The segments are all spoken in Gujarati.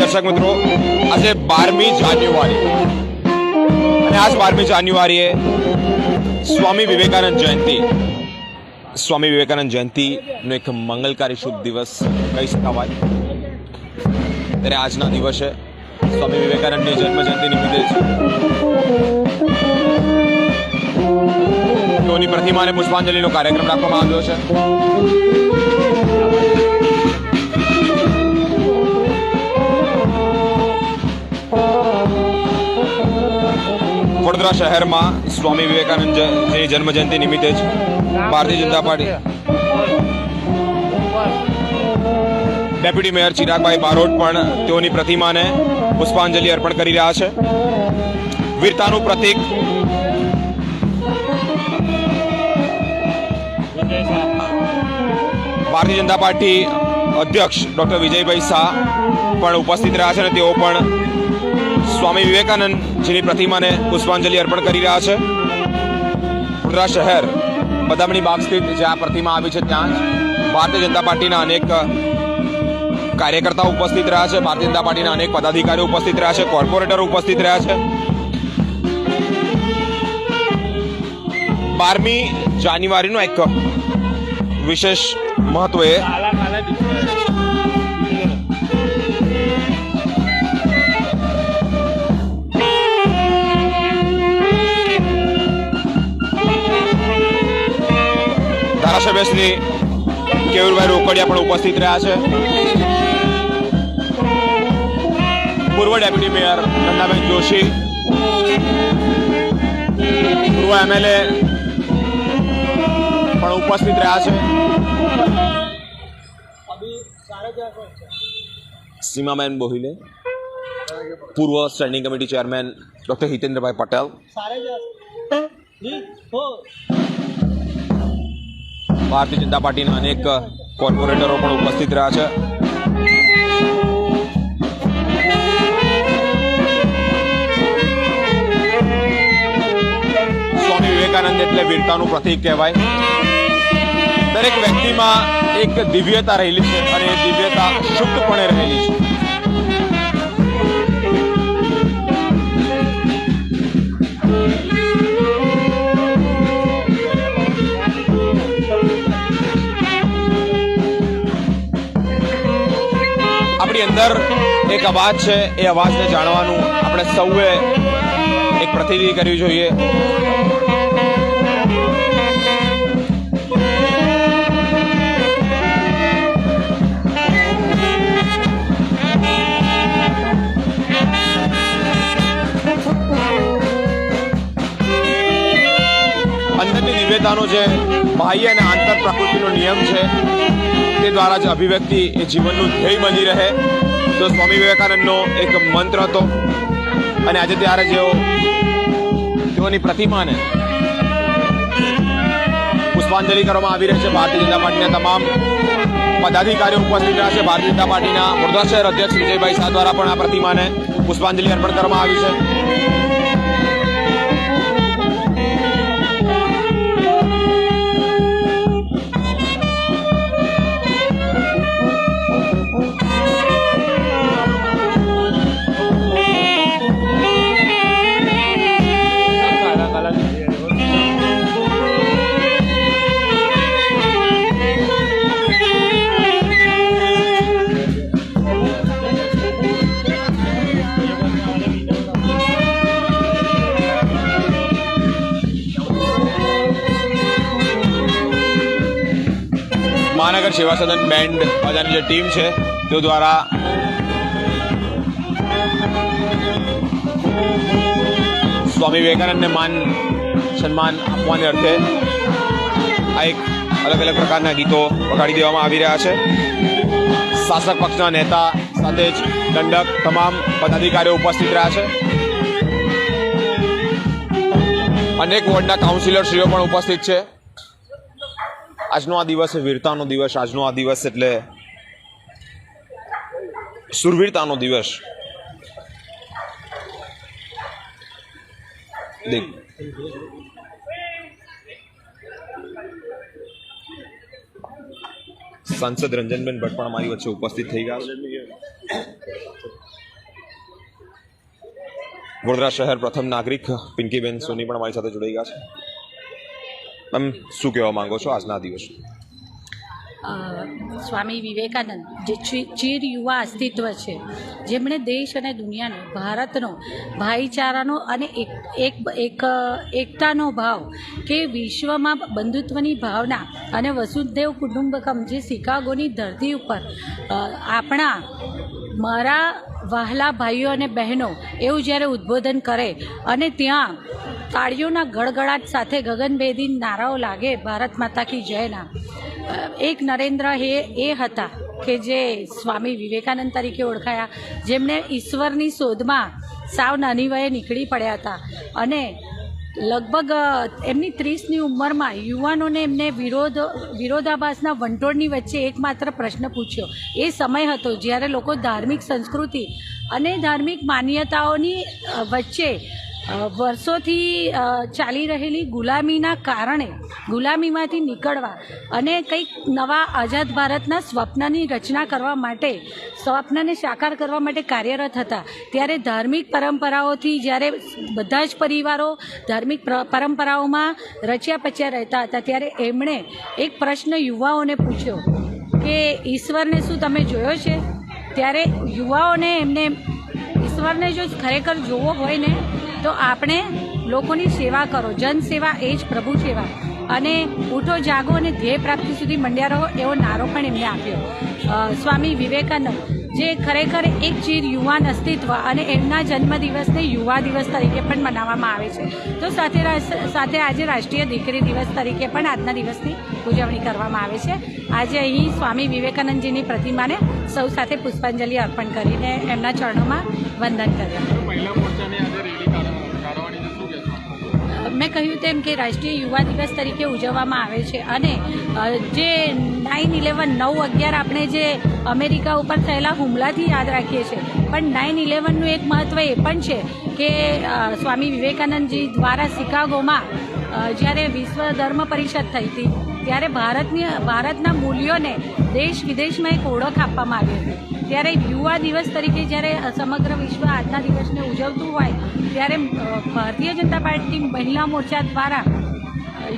દર્શક મિત્રો, આજે બારમી જાન્યુઆરી. અને આજ બારમી જાન્યુઆરીએ સ્વામી વિવેકાનંદ જયંતિ. સ્વામી વિવેકાનંદ જયંતિનો એક મંગલકારી શુભ દિવસ કહી શકાવાય ત્યારે આજના દિવસે સ્વામી વિવેકાનંદની જન્મ જયંતિ નિમિત્તે જ તેઓની પ્રતિમાને પુષ્પાંજલિનો કાર્યક્રમ રાખવામાં આવ્યો છે. વડોદરા શહેરમાં સ્વામી વિવેકાનંદ જન્મજયંતિ જન્મ જયંતિ નિમિત્તે જ Bharatiya Janata party deputy mayor Chiragbhai Barot પણ તેઓની પ્રતિમાને પુષ્પાંજલિ અર્પણ કરી રહ્યા છે. વીરતાનું પ્રતીક. ભારતીય જનતા પાર્ટી અધ્યક્ષ ડોક્ટર વિજયભાઈ શાહ પણ ઉપસ્થિત રહ્યા છે અને તેઓ પણ સ્વામી વિવેકાનંદજીની પ્રતિમાને પુષ્પાંજલિ અર્પણ કરી રહ્યા છે. વડોદરા શહેર, બદામણી બાગ સ્થિત જ્યાં પ્રતિમા આવી છે ત્યાં જ ભારતીય જનતા પાર્ટીના અનેક કાર્યકર્તાઓ ઉપસ્થિત રહ્યા છે, ભારતીય જનતા પાર્ટીના અનેક પદાધિકારીઓ ઉપસ્થિત રહ્યા છે, કોર્પોરેટરો ઉપસ્થિત રહ્યા છે. બારમી જાન્યુઆરીનો એક વિશેષ મહત્વ આશા બેસની કેવુરભાઈ રોકડિયા પણ ઉપસ્થિત રહ્યા છે. પૂર્વ ડેપ્યુટી મેયર નંદાબેન જોશી, પૂર્વ એમએલએ પણ ઉપસ્થિત રહ્યા છે. સીમાબેન બોહિલે, પૂર્વ standing committee chairman doctor Hitendrabhai Patel Bharatiya Janata પાર્ટીના અનેક કોર્પોરેટરો પણ ઉપસ્થિત રહ્યા છે. સ્વામી વિવેકાનંદ એટલે વીરતાનું પ્રતીક કહેવાય. દરેક વ્યક્તિમાં એક દિવ્યતા રહેલી છે અને એ દિવ્યતા શુદ્ધપણે રહેલી છે. આપણી અંદર એક અવાજ છે, એ અવાજને જાણવાનું આપણે સૌએ એક પ્રતિનિધિ કરવી જોઈએ. અંદરની દિવ્યતાનો જે બાહ્ય અને આંતર પ્રકૃતિનો નિયમ છે તે દ્વારા જ અભિવ્યક્તિ એ જીવનનું ધ્યેય બની રહે. તો સ્વામી વિવેકાનંદનો એક મંત્ર હતો. અને આજે ત્યારે જેઓ તેઓની પ્રતિમાને પુષ્પાંજલિ કરવામાં આવી રહી છે, ભારતીય જનતા પાર્ટીના તમામ પદાધિકારીઓ ઉપસ્થિત રહ્યા છે. ભારતીય જનતા પાર્ટીના વડોદરા શહેર અધ્યક્ષ વિજયભાઈ શાહ દ્વારા પણ આ પ્રતિમાને પુષ્પાંજલિ અર્પણ કરવામાં આવી છે. મહાનગર સેવા સદન બેન્ડ બધાની જે ટીમ છે, તેઓ દ્વારા સ્વામી વિવેકાનંદને માન, સન્માન આપવાને અર્થે આ એક અલગ અલગ પ્રકારના ગીતો વગાડી દેવામાં આવી રહ્યા છે. શાસક પક્ષના નેતા સાથે જ દંડક તમામ પદાધિકારીઓ ઉપસ્થિત રહ્યા છે. અનેક વોર્ડના કાઉન્સિલરશ્રીઓ પણ ઉપસ્થિત છે. આજનો આ દિવસ એ વીરતાનો દિવસ, આજનો આ દિવસ એટલે સુરવીરતાનો દિવસ. સાંસદ રંજનબેન ભટ્ટ પણ અમારી વચ્ચે ઉપસ્થિત થઈ ગયા વડોદરા શહેર પ્રથમ નાગરિક પિંકીબેન સોની પણ અમારી સાથે જોડાઈ ગયા છે. મેમ શું કહેવા માંગો છો આજના દિવસ? સ્વામી વિવેકાનંદ, જે ચીર યુવા અસ્તિત્વ છે, જેમણે દેશ અને દુનિયાને, ભારતનો, ભાઈચારાનો અને એક એક એક, એકતાનો ભાવ કે વિશ્વમાં બંધુત્વની ભાવના અને વસુદેવ કુટુંબકમ જે શિકાગોની ધરતી ઉપર આપણા, મારા વહાલા ભાઈઓ અને બહેનો એવું જ્યારે ઉદ્બોધન કરે અને ત્યાં તાળીઓના ગડગડાટ સાથે ગગનભેદી નારાઓ લાગે ભારત માતા કી જયના. એક નરેન્દ્ર હે, એ હતા કે જે સ્વામી વિવેકાનંદ તરીકે ઓળખાયા જેમણે ઈશ્વરની શોધમાં સાવ નાની વયે નીકળી પડ્યા હતા. અને લગભગ એમની ત્રીસની ઉંમરમાં યુવાનોને એમને વિરોધ, વિરોધાભાસના વંટોળની વચ્ચે એકમાત્ર પ્રશ્ન પૂછ્યો. એ સમય હતો જ્યારે લોકો ધાર્મિક સંસ્કૃતિ અને ધાર્મિક માન્યતાઓની વચ્ચે વર્ષોથી ચાલી રહેલી ગુલામીના કારણે, ગુલામીમાંથી નીકળવા અને કંઈક નવા આઝાદ ભારતના સ્વપ્નની રચના કરવા માટે, સ્વપ્નને સાકાર કરવા માટે કાર્યરત હતા. ત્યારે ધાર્મિક પરંપરાઓથી જ્યારે બધા જ પરિવારો ધાર્મિક પરંપરાઓમાં રચ્યા પચ્યા રહેતા હતા, ત્યારે એમણે એક પ્રશ્ન યુવાઓને પૂછ્યો કે, ઈશ્વરને શું તમે જોયો છે? ત્યારે યુવાઓને એમને, ઈશ્વરને જો ખરેખર જોવો હોય ને તો આપણે લોકોની સેવા કરો. જન સેવા એ જ પ્રભુ સેવા. અને ઉઠો, જાગો અને ધ્યેય પ્રાપ્તિ સુધી મંડ્યા રહો એવો નારો પણ એમને આપ્યો. સ્વામી વિવેકાનંદ, જે ખરેખર એક ચીર યુવાન અસ્તિત્વ અને એમના જન્મદિવસને યુવા દિવસ તરીકે પણ મનાવવામાં આવે છે. તો સાથે સાથે આજે રાષ્ટ્રીય દીકરી દિવસ તરીકે પણ આજના દિવસની ઉજવણી કરવામાં આવે છે. આજે અહીં સ્વામી વિવેકાનંદજીની પ્રતિમાને સૌ સાથે પુષ્પાંજલિ અર્પણ કરીને એમના ચરણોમાં વંદન કર્યા મેં કહ્યું તેમ કે રાષ્ટ્રીય યુવા દિવસ તરીકે ઉજવવામાં આવે છે અને જે નાઇન ઇલેવન નવ અગિયાર આપણે જે અમેરિકા ઉપર થયેલા હુમલાથી યાદ રાખીએ છીએ. પણ નાઇન ઇલેવનનું એક મહત્ત્વ એ પણ છે કે સ્વામી વિવેકાનંદજી દ્વારા શિકાગોમાં જ્યારે વિશ્વ ધર્મ પરિષદ થઈ હતી, ત્યારે ભારતની, ભારતના મૂલ્યોને દેશ વિદેશમાં એક ઓળખ આપવામાં આવી હતી. ત્યારે યુવા દિવસ તરીકે જ્યારે સમગ્ર વિશ્વ આજના દિવસને ઉજવતું હોય, ત્યારે ભારતીય જનતા પાર્ટી મહિલા મોરચા દ્વારા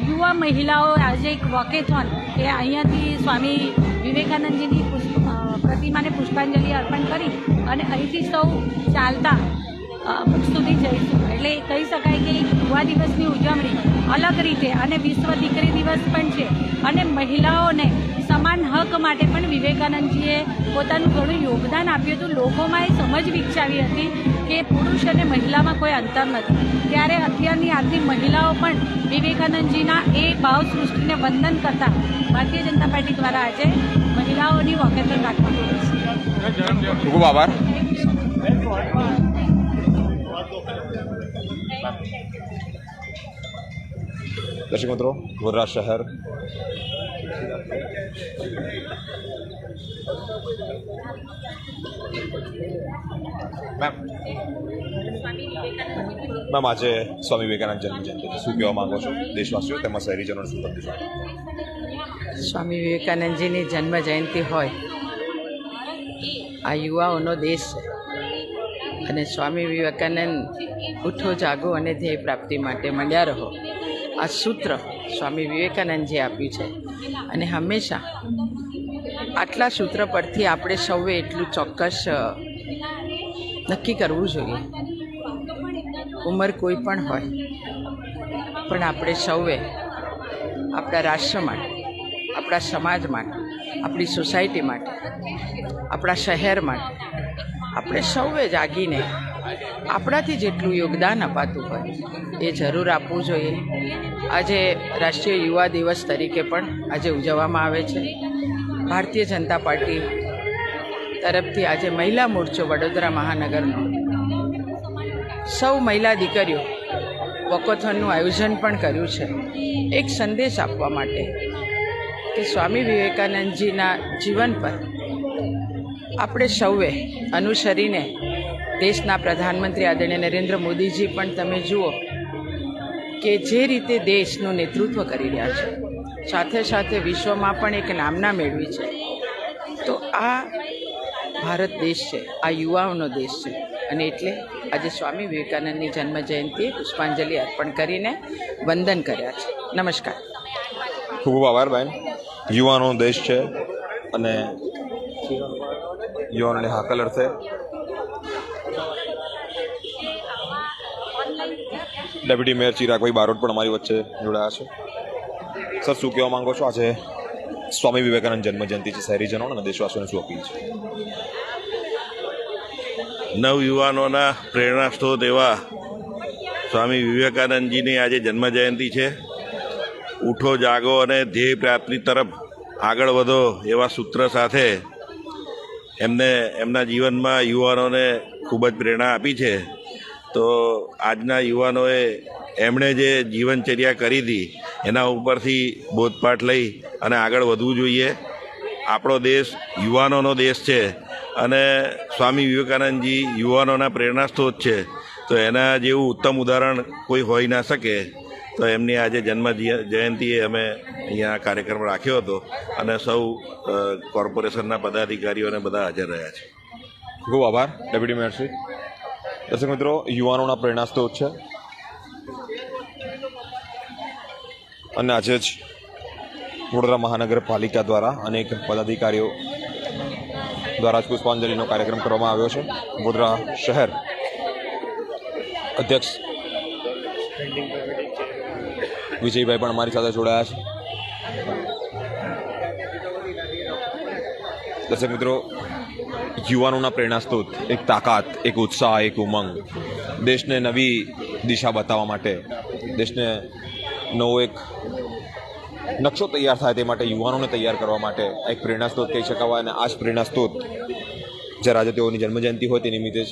યુવા મહિલાઓ આજે એક વોકેથોન કે અહીંયાથી સ્વામી વિવેકાનંદજીની પ્રતિમાને પુષ્પાંજલિ અર્પણ કરી અને અહીંથી સૌ ચાલતા સુધી જઈશું. એટલે કહી શકાય કે યુવા દિવસની ઉજવણી અલગ રીતે અને વિશ્વ દીકરી દિવસ પણ છે. અને મહિલાઓને સમાન હક માટે પણ વિવેકાનંદજીએ પોતાનું ઘણું યોગદાન આપ્યું હતું. લોકોમાં એ સમજ વિકસાવી હતી કે પુરુષ અને મહિલામાં કોઈ અંતર નથી. ત્યારે અત્યારની આજની મહિલાઓ પણ વિવેકાનંદજીના એ ભાવ સૃષ્ટિને વંદન કરતા ભારતીય જનતા પાર્ટી દ્વારા આજે મહિલાઓની વખત રાખવામાં આવી છે. ખૂબ આભાર. દર્શક મિત્રો વડોદરા શહેર મેમ મેમ આજે સ્વામી વિવેકાનંદ જન્મ જયંતિ છે. શું કહેવા માંગો છો? દેશવાસીઓ તેમજ શહેરીજનોને શું સંદેશ આપો? સ્વામી વિવેકાનંદજીની જન્મ જયંતિ હોય. આ યુવાઓનો દેશ છે. અને સ્વામી વિવેકાનંદ ઉઠો, જાગો અને ધ્યેય પ્રાપ્તિ માટે મંડ્યા રહો. આ સૂત્ર સ્વામી વિવેકાનંદજીએ આપ્યું છે. અને હંમેશા આટલા સૂત્ર પરથી આપણે સૌએ એટલું ચોક્કસ નક્કી કરવું જોઈએ. ઉંમર કોઈ પણ હોય, પણ આપણે સૌએ આપણા રાષ્ટ્ર માટે, આપણા સમાજ માટે, આપણી સોસાયટી માટે, આપણા શહેર માટે આપણે સૌએ જાગીને આપણાથી જેટલું યોગદાન અપાતું હોય એ જરૂર આપવું જોઈએ. આજે રાષ્ટ્રીય યુવા દિવસ તરીકે પણ આજે ઉજવવામાં આવે છે. ભારતીય જનતા પાર્ટી તરફથી આજે મહિલા મોરચો વડોદરા મહાનગરનો. સૌ મહિલા દીકરીઓ વોકોથોનનું આયોજન પણ કર્યું છે. એક સંદેશ આપવા માટે કે સ્વામી વિવેકાનંદજીના જીવન પર આપણે સૌએ અનુસરીને દેશના પ્રધાનમંત્રી આદરણીય નરેન્દ્ર મોદીજી પણ તમે જુઓ કે જે રીતે દેશનું નેતૃત્વ કરી રહ્યા છે. સાથે સાથે વિશ્વમાં પણ એક નામના મેળવી છે. તો આ ભારત દેશ છે, આ યુવાઓનો દેશ છે. અને એટલે આજે સ્વામી વિવેકાનંદની જન્મ જયંતિએ પુષ્પાંજલિ અર્પણ કરીને વંદન કર્યા છે. નમસ્કાર. ખૂબ ખૂબ આભાર બેન યુવાનો દેશ છે અને યુવાનોને હાકલ અર્થે ડેપ્યુટી મેયર ચિરાગભાઈ બારોટ પણ અમારી વચ્ચે જોડાયા છે. સર, શું કહેવા માંગો છો? આજે સ્વામી વિવેકાનંદ જન્મ જયંતિ છે શહેરીજનો અને દેશવાસીઓને શું અપીલ છે? નવયુવાનોના પ્રેરણા સ્ત્રોત એવા સ્વામી વિવેકાનંદજીની આજે જન્મ જયંતિ છે. ઉઠો, જાગો અને ધ્યેય પ્રાપ્તિ તરફ આગળ વધો એવા સૂત્ર સાથે એમને, એમના જીવનમાં યુવાનોને ખૂબ જ પ્રેરણા આપી છે. તો આજના યુવાનોએ એમણે જે જીવનચર્યા કરી હતી, એના ઉપરથી બોધપાઠ લઈ અને આગળ વધવું જોઈએ. આપણો દેશ યુવાનોનો દેશ છે અને સ્વામી વિવેકાનંદજી યુવાનોના પ્રેરણા સ્ત્રોત છે. તો એના જેવું ઉત્તમ ઉદાહરણ કોઈ હોઈ ના શકે. તો એમની આજે જન્મ જય- જયંતિએ અમે અહીંયા કાર્યક્રમ રાખ્યો હતો અને સૌ કોર્પોરેશનના પદાધિકારીઓને બધા હાજર રહ્યા છે. ખૂબ આભાર, ડેપ્યુટી મેયરશ્રી દર્શક મિત્રો, યુવાનોના પ્રેરણા સ્ત્રોત છે. અને આજે જ વડોદરા મહાનગરપાલિકા દ્વારા અનેક પદાધિકારીઓ દ્વારા જ પુષ્પાંજલિનો કાર્યક્રમ કરવામાં આવ્યો છે. વડોદરા શહેર અધ્યક્ષ વિજયભાઈ પણ અમારી સાથે જોડાયા છે. દર્શક મિત્રો, યુવાનોના પ્રેરણા સ્ત્રોત એક તાકાત, એક ઉત્સાહ, એક ઉમંગ. દેશને નવી દિશા બતાવવા માટે, દેશને નવો એક નકશો તૈયાર થાય તે માટે, યુવાનોને તૈયાર કરવા માટે એક પ્રેરણા સ્ત્રોત કહી શકાવાય અને આ જ પ્રેરણા સ્ત્રોત જ્યારે આજે તેઓની જન્મજયંતિ હોય તે નિમિત્તે જ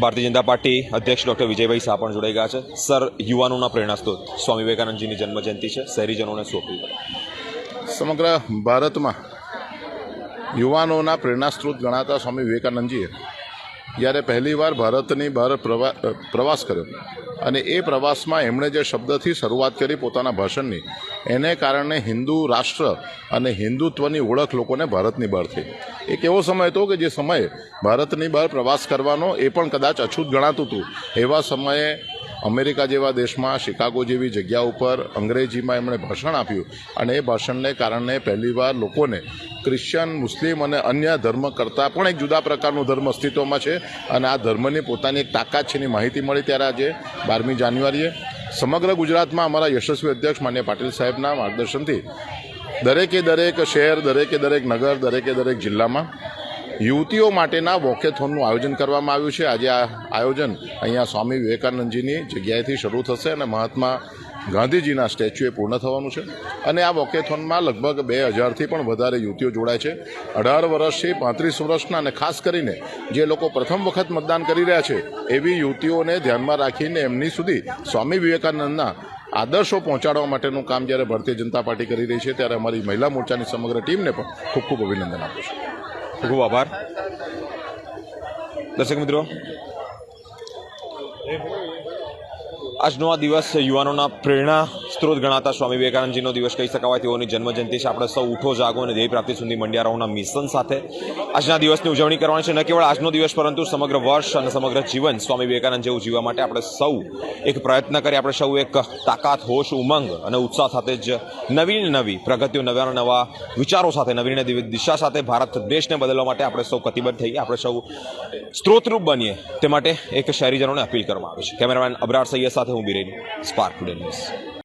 ભારતીય જનતા પાર્ટી અધ્યક્ષ ડોક્ટર વિજયભાઈ શાહ પણ જોડાઈ ગયા છે. સર, યુવાનોના પ્રેરણાસ્ત્રોત. સ્વામી વિવેકાનંદજીની જન્મજયંતિ છે. શહેરીજનોને સોંપવી સમગ્ર ભારતમાં યુવાનોના પ્રેરણાસ્ત્રોત ગણાતા સ્વામી વિવેકાનંદજીએ જ્યારે પહેલીવાર ભારતની બહાર પ્રવા પ્રવાસ કર્યો અને એ પ્રવાસમાં એમણે જે શબ્દથી શરૂઆત કરી પોતાના ભાષણની એને કારણે હિન્દુ રાષ્ટ્ર અને હિન્દુત્વની ઓળખ લોકોને ભારતની બહાર થઈ. એક એવો સમય હતો કે જે સમયે ભારતની બહાર પ્રવાસ કરવાનો એ પણ કદાચ અછૂત ગણાતું હતું. એવા સમયે અમેરિકા જેવા દેશમાં, શિકાગો જેવી જગ્યા ઉપર અંગ્રેજીમાં એમણે ભાષણ આપ્યું અને એ ભાષણને કારણે પહેલીવાર લોકોને ક્રિશ્ચન, મુસ્લિમ અને અન્ય ધર્મ કરતાં પણ એક જુદા પ્રકારનો ધર્મ અસ્તિત્વમાં છે અને આ ધર્મની પોતાની એક તાકાત છે એની માહિતી મળી ત્યારે આજે બારમી જાન્યુઆરીએ. સમગ્ર ગુજરાતમાં અમારા યશસ્વી અધ્યક્ષ માન્ય પાટીલ સાહેબના માર્ગદર્શનથી દરેકે દરેક શહેર, દરેકે દરેક નગર, દરેકે દરેક જિલ્લામાં યુવતીઓ માટેના વોકેથોનનું આયોજન કરવામાં આવ્યું છે. આજે આ આયોજન અહીંયા સ્વામી વિવેકાનંદજીની જગ્યાએથી શરૂ થશે અને મહાત્મા ગાંધીજીના સ્ટેચ્યુએ પૂર્ણ થવાનું છે. અને આ વોકેથોનમાં લગભગ બે હજારથી પણ વધારે યુવતીઓ જોડાય છે. અઢાર વર્ષથી પાંત્રીસ વર્ષના અને ખાસ કરીને જે લોકો પ્રથમ વખત મતદાન કરી રહ્યા છે, એવી યુવતીઓને ધ્યાનમાં રાખીને એમની સુધી સ્વામી વિવેકાનંદના આદર્શો પહોંચાડવા માટેનું કામ જ્યારે ભારતીય જનતા પાર્ટી કરી રહી છે, ત્યારે અમારી મહિલા મોરચાની સમગ્ર ટીમને પણ ખૂબ ખૂબ અભિનંદન આપું છું. ખૂબ ખૂબ આભાર. દર્શક મિત્રો આજનો આ દિવસ યુવાનોના પ્રેરણા. સ્ત્રોત ગણાતા સ્વામી વિવેકાનંદજીનો દિવસ કહી શકાય તેઓની જન્મજયંતિ છે. આપણે સૌ ઉઠો, જાગો અને ધ્યેય પ્રાપ્તિ સુધી મંડ્યા મિશન સાથે આજના દિવસની ઉજવણી કરવાની છે. ન કેવળ આજનો દિવસ, પરંતુ સમગ્ર વર્ષ અને સમગ્ર જીવન સ્વામી વિવેકાનંદ જેવું જીવવા માટે આપણે સૌ એક પ્રયત્ન કરીએ. આપણે સૌ એક તાકાત, હોશ, ઉમંગ અને ઉત્સાહ સાથે જ નવી નવી પ્રગતિઓ, નવા નવા વિચારો સાથે નવી નવી દિશા સાથે ભારત દેશને બદલવા માટે આપણે સૌ કતિબદ્ધ થઈએ. આપણે સૌ સ્ત્રોતરૂપ બનીએ. તે માટે એક શહેરીજનોને અપીલ કરવામાં આવે છે. કેમેરામેન અબરાર સૈયદ સાથે હું બિરેન, સ્પાર્ક ટુડે ન્યૂઝ.